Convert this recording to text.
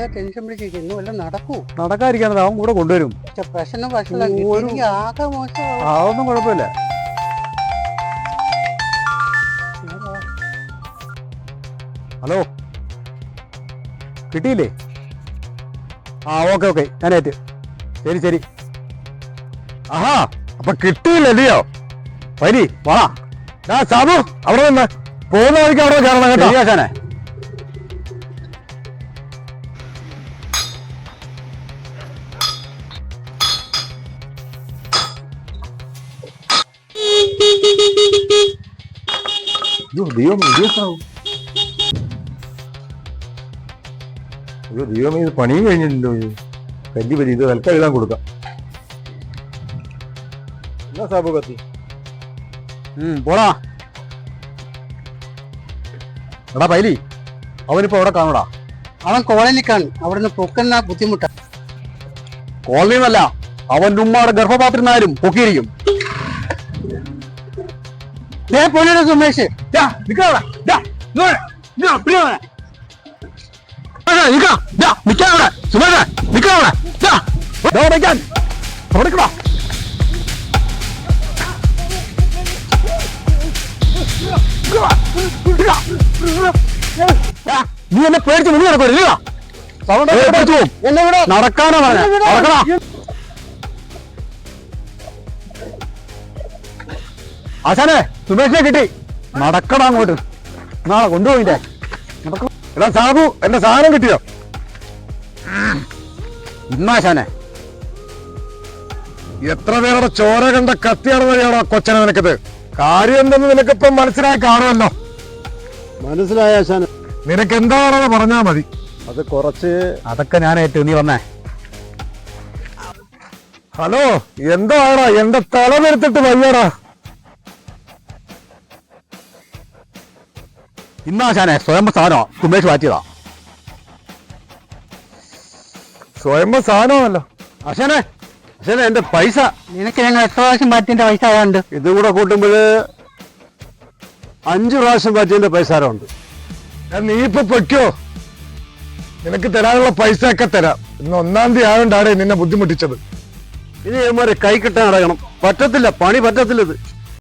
ആകെ ടെൻഷൻ പിടിച്ചിരിക്കുന്നു. വല്ല നടക്കൂ. നടക്കാതിരിക്കാനത് അവൻ കൂടെ കൊണ്ടുവരും. പക്ഷെ പ്രശ്നം ഒരു- എനിക്ക് ആകെ മോശം അതൊന്നും കുഴപ്പമില്ല. ഹലോ? കിട്ടിയില്ലേ? ആ ഓക്കെ ഓക്കെ. ഞാനേറ്റ് ശരി ശരി. ആഹാ അപ്പൊ കിട്ടിയില്ലല്ലയോ വരി വാ. ഞാൻ സാബു അവിടെ നിന്ന്. പോകുന്ന വഴിക്ക് അവിടെ കയറണം കേട്ടോ. ശരിയാശാനെ അയ്യോ ദൈവം അയ്യോ സാബു അയ്യോ ദൈവമേ ഇത് പണിയും കഴിഞ്ഞിട്ടുണ്ടോ കല്ലി പരി ഇത് തൽക്കാലം എഴുതാൻ കൊടുക്കാം എന്നാ സാബു കത്തി പോടാ എടാ പൈലി അവനിപ്പോ അവിടെ കാണൂടാ അവൻ കോളനി കാണും അവിടുന്ന് പൊക്കുന്ന ബുദ്ധിമുട്ടാ കോളനിന്നല്ല അവൻ ഉമ്മയുടെ ഗർഭപാത്രനായാലും പൊക്കിയിരിക്കും ദേ പോലെയുടെ സുമേഷ് ദാ, നിക്കവിടെ. ദാ, ഇങ്ങോട്ട്. അവനെ. ആ, നിക്ക. ദാ, നിക്കാൻ അവിടെ. സുമേഷേ, നിക്കാൻ അവിടെ. ദാ, ദാ നിക്കാൻ. ദാ, നീ എന്നെ പേടിച്ച് മുന്നിൽ പോവും. നടക്കാനാ പറഞ്ഞെ. ആശാനെ സുമേഷിനെ കിട്ടി. നടക്കണം അങ്ങോട്ട്. നാളെ കൊണ്ടുപോയിട്ടേ എടാ സാബു എന്റെ സാധനം കിട്ടിയോ? ഇന്നാശാനെ എത്ര പേരുടെ ചോര കണ്ട കത്തിയാണ് വഴിയാണോ കൊച്ചനെ നിനക്കത്? കാര്യം എന്തെന്ന് നിനക്കിപ്പം മനസ്സിലായി കാണുമല്ലോ. മനസ്സിലായ ആശാന്. നിനക്ക് എന്താണെന്ന് പറഞ്ഞാ മതി. അത് കുറച്ച് അതൊക്കെ ഞാൻ ഏറ്റു. നീ വന്നേ. ഹലോ എന്താടാ എന്റെ തല നിരത്തിട്ട് വയ്യടാ. ഇന്നാശാനെ സ്വയം സാധനമാ സുമേഷ് മാറ്റിയതാ. സ്വയംഭ സാധനമല്ലോ ആശാനെ ആശാനെ എന്റെ പൈസ. നിനക്ക് ഞങ്ങൾ എത്ര പ്രാവശ്യം മാറ്റിന്റെ പൈസ ആയതുണ്ട് ഇതും കൂടെ കൂട്ടുമ്പോൾ അഞ്ചു പ്രാവശ്യം പറ്റിയതിന്റെ പൈസാരമുണ്ട് ഞാൻ നീ ഇപ്പൊ പൊയ്ക്കോ. നിനക്ക് തരാനുള്ള പൈസ ഒക്കെ തരാം. ഇന്ന് ഒന്നാം തീയതി ആയതുകൊണ്ടാണ് നിന്നെ ബുദ്ധിമുട്ടിച്ചത്. ഇനി ഇവന്മാരെ കൈ കിട്ടാൻ അടങ്ങണം. പറ്റത്തില്ല പണി പറ്റത്തില്ല ഇത്.